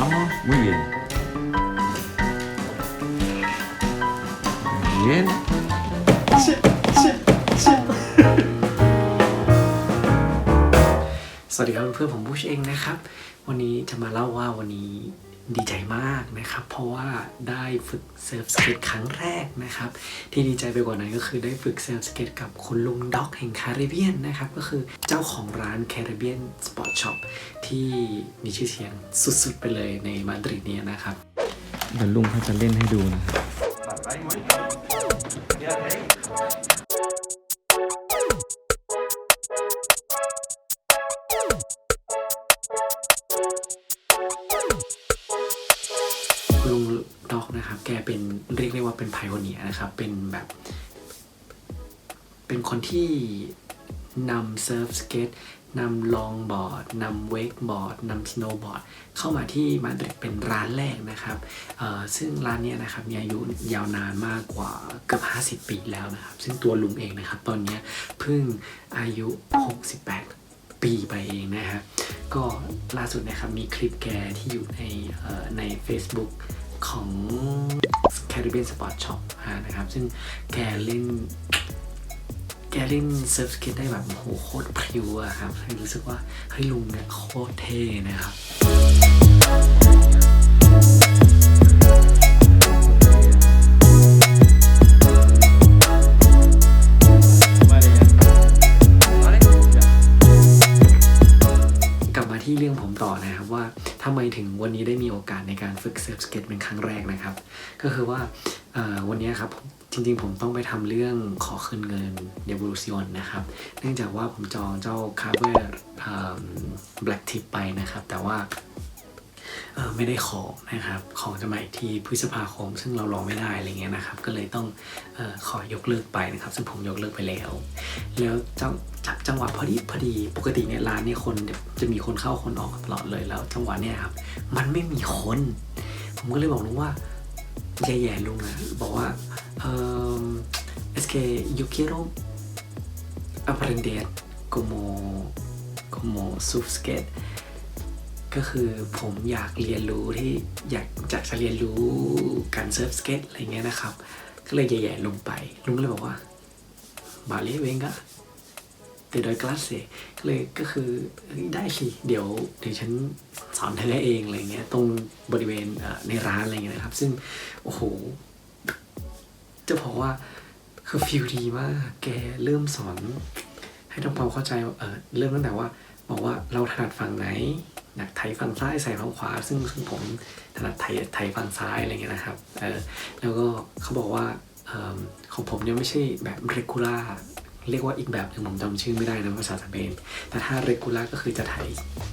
Vamos, muy bien. Muy bien. สวัสดีครับเพื่อนๆผมบูชเองนะครับ วันนี้จะมาเล่าว่าวันนี้ ดีใจมากนะครับ เพราะว่าได้ฝึกเซิร์ฟสเก็ตครั้งแรกนะครับ ที่ดีใจไปกว่านั้นก็คือได้ฝึกเซิร์ฟสเก็ตกับคุณลุงด็อกแห่งคาริเบียนนะครับ ก็คือเจ้าของร้านคาริเบียนสปอร์ตช็อปที่มีชื่อเสียงสุดๆไปเลยในมาดริดเนี่ยนะครับเดี๋ยวลุงเขาจะเล่นให้ดูนะครับ กนะครับแกเป็นเรียกได้ว่าเป็นไพโอเนียนะครับ เป็นแบบ เป็นคนที่นำเซิร์ฟสเก็ตนำลองบอร์ดนำเวกบอร์ดนำสโนว์บอร์ดเข้ามาที่มาดริดเป็นร้านแรกนะครับ ซึ่งร้านนี้นะครับมีอายุยาวนานมากกว่าเกือบ50 ปีแล้วนะครับ ซึ่งตัวลุงเองนะครับ ตอนนี้เพิ่งอายุ 68 ปีไปเองนะฮะก็ล่าสุดนะครับมีคลิปแกที่อยู่ในใน Facebook ของ Caribbean Sport Shop อ่านะครับ ซึ่งแกเล่นแกเล่นเซิร์ฟสเก็ตได้แบบโหโคตรพริ้วอะครับให้รู้สึกว่าเฮ้ยลุงเนี่ยโคตรเท่นะครับ ว่าทำไมถึงวันนี้ได้มีโอกาสในการฝึกเซิร์ฟสเก็ตเป็นครั้งแรกนะครับ ก็คือว่าวันนี้ครับจริงๆ ผมต้องไปทำเรื่องขอคืนเงินเดบลูซิออนนะครับ เนื่องจากว่าผมจองเจ้า cover เอ่อ black tip ไปนะครับ แต่ว่า ไม่ได้ของนะครับของจะมาอีกทีพฤษภาคม ซึ่งเรารอไม่ได้อะไรเงี้ยนะครับ ก็เลยต้องออขอยกเลิกไปนะครับ ซึ่งผมยกเลิกไปแล้ว แล้วจังจากจังหวะพอดีพอดีปกติเนี่ยร้านเนี่ยคนจะมีคนเข้าคนออกตลอดเลยแล้ว จังหวะเนี่ยครับมันไม่มีคน ผมก็เลยบอกลุงว่าแย่ๆลุงนะบอกว่าเออ es que yo quiero aprender como como surf skate ก็คือผมอยากเรียนรู้ที่อยากอยากจะเรียนรู้การเซิร์ฟสเก็ตอะไรเงี้ยนะครับ ก็เลยแย่ๆลงไป ลุงก็เลยบอกว่ามาเลเวงกะเตดอยกลาสเซก็เลยก็คือได้สิเดี๋ยวเดี๋ยวฉันสอนเธอเองอะไรเงี้ยตรงบริเวณในร้านอะไรเงี้ยนะครับ ซึ่งโอ้โหจะบอกว่าคือฟิลดีมากแกเริ่มสอน ให้ทำความเข้าใจเออเริ่มตั้งแต่ว่า บอกว่าเราถนัดฝั่งไหน อยากไถฝั่งซ้ายใส่ฝั่งขวา ซึ่งซึ่งผมถนัดไถไถฝั่งซ้ายอะไรเงี้ยนะครับเออแล้วก็เขาบอกว่าออของผมเนี่ยไม่ใช่แบบ regular เรียกว่าอีกแบบหนึ่งผมจำชื่อไม่ได้นะภาษาสเปน แต่ถ้า regular ก็คือจะไถ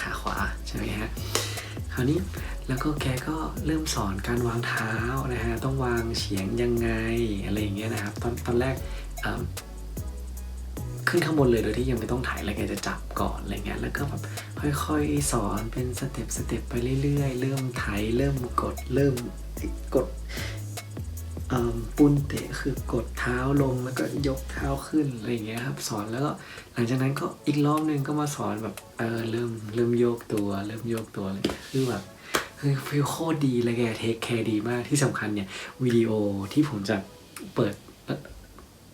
ขาขวาใช่ไหมฮะคราวนี้แล้วก็แกก็เริ่มสอนการวางเท้านะฮะต้องวางเฉียงยังไงอะไรอย่างเงี้ยนะครับตอนตอนแรกขึ้นข้างบนเลยโดยที่ยังไม่ต้องถ่ายแล้วแกจะจับก่อนอะไรเงี้ยแล้วก็แบบ ค่อยๆ สอนเป็นสเต็ปสเต็ปไปเรื่อยๆ เริ่มไถเริ่มกดเริ่มกดปุนเตะคือกดเท้าลงแล้วก็ยกเท้าขึ้นอะไรอย่างเงี้ยครับสอนแล้วก็หลังจากนั้นก็อีกรอบนึงก็มาสอนแบบเออเริ่มเริ่มโยกตัว เริ่มโยกตัวเลยคือแบบคือฟิลโคตรดีเลยแกเทคแคร์ดีมากที่สำคัญเนี่ยวิดีโอที่ผมจะเปิด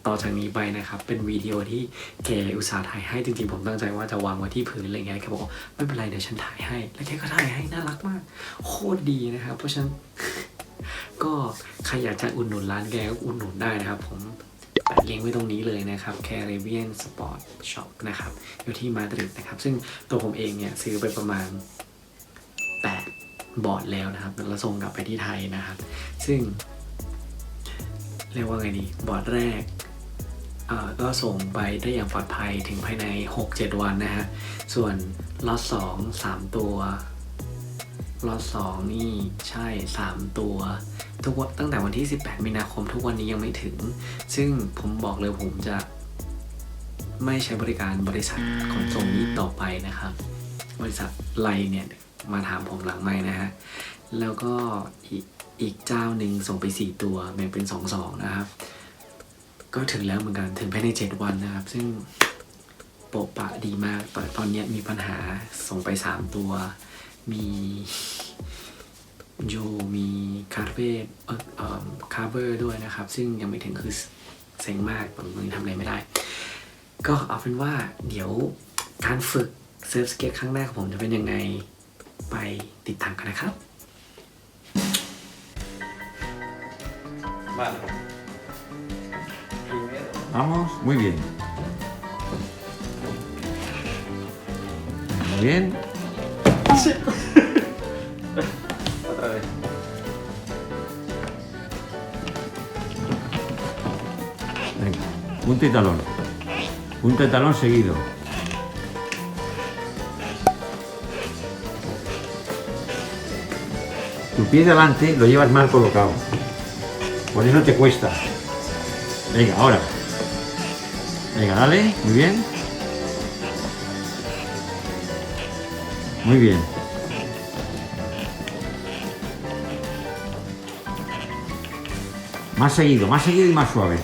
ต่อจากนี้ไปนะครับ เป็นวิดีโอที่แกอุตส่าห์ถ่ายให้จริงๆ ผมตั้งใจว่าจะวางไว้ที่พื้นอะไรเงี้ยแกบอกไม่เป็นไรเดี๋ยวฉันถ่ายให้ แล้วแกก็ถ่ายให้น่ารักมาก โคตรดีนะครับ เพราะฉะนั้นก็ใครอยากจะอุดหนุนร้านแกก็อุดหนุนได้นะครับ ผมแปะลิงก์ไว้ตรงนี้เลยนะครับ Caribbean Sport Shop นะครับ อยู่ที่มาดริดนะครับ ซึ่งตัวผมเองเนี่ยซื้อไปประมาณ 8 บอร์ดแล้วนะครับแล้วส่งกลับไปที่ไทยนะครับ ซึ่งเรียกว่าไงดี บอร์ดแรก ก็ส่งไปได้อย่างปลอดภัยถึงภายใน 6-7 วันนะฮะ ส่วนล็อต2 3 ตัวล็อต2นี่ใช่ 3 ตัว ทุกวันตั้งแต่วันที่ 18 มีนาคมทุกวันนี้ยังไม่ถึง ซึ่งผมบอกเลยผมจะ ไม่ใช้บริการบริษัทขนส่งนี้ต่อไปนะครับ บริษัทไลเนี่ยมาถามผมหลังไม่นะฮะ แล้วก็อีกอีกเจ้าหนึ่งส่งไป 4 ตัวแบ่งเป็น 2 2 นะครับ ก็ถึงแล้วเหมือนกันถึงภายใน 7 วันนะครับ ซึ่งโปะปะดีมากตอนตอนนี้มีปัญหาส่งไป 3 ตัว มีเป้เอ่เอ่อคาร์เบอร์ด้วยนะครับ ซึ่งยังไม่ถึงคือเซ็งมากผมยังทำอะไรไม่ได้ ก็เอาเป็นว่าเดี๋ยวการฝึกเซิร์ฟสเก็ตครั้งแรกของผมจะเป็นยังไงไปติดตามกันนะครับ Vale. Vamos, muy bien. Muy bien. Otra vez. Venga, punta y talón. Punta y talón seguido. Tu pie de adelante lo llevas mal colocado. Por eso te cuesta. Venga, ahora. Venga, dale. Muy bien. Muy bien. Más seguido, más seguido y más suave.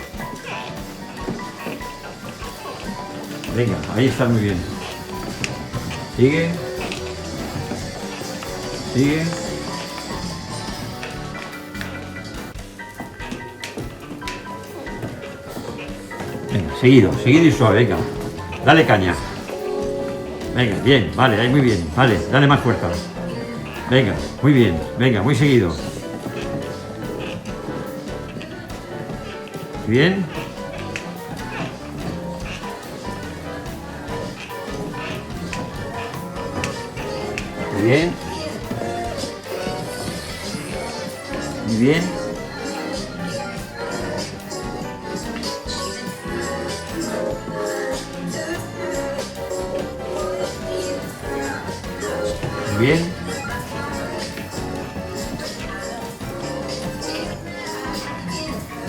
Venga, ahí está muy bien. Sigue. Sigue. Venga, seguido, seguido y suave, venga. Dale caña. Venga, bien, vale, ahí muy bien. Vale, dale más fuerza. Venga, muy bien, venga, muy seguido. Bien. Muy bien. Muy bien. Bien.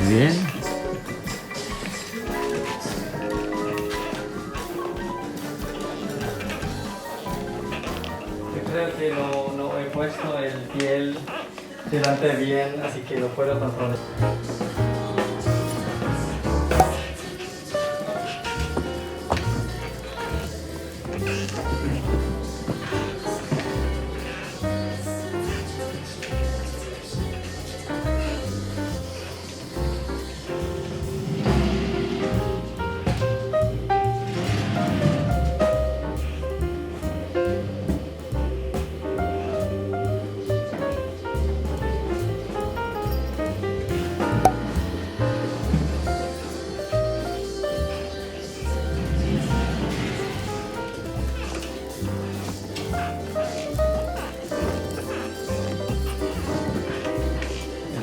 Bien. Yo creo que no, no he puesto el piel delante bien, así que lo puedo controlar.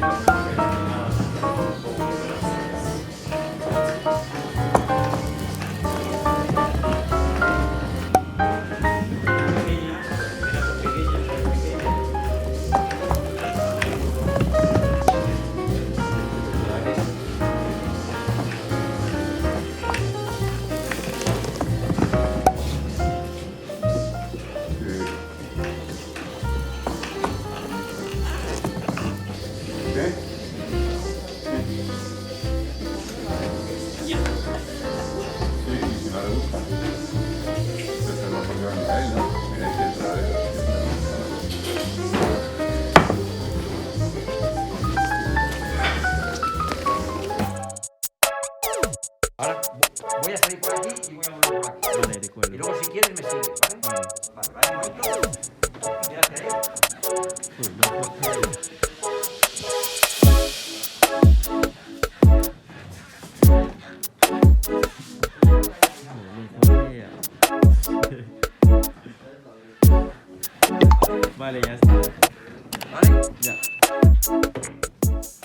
Sí, มาเลยนะ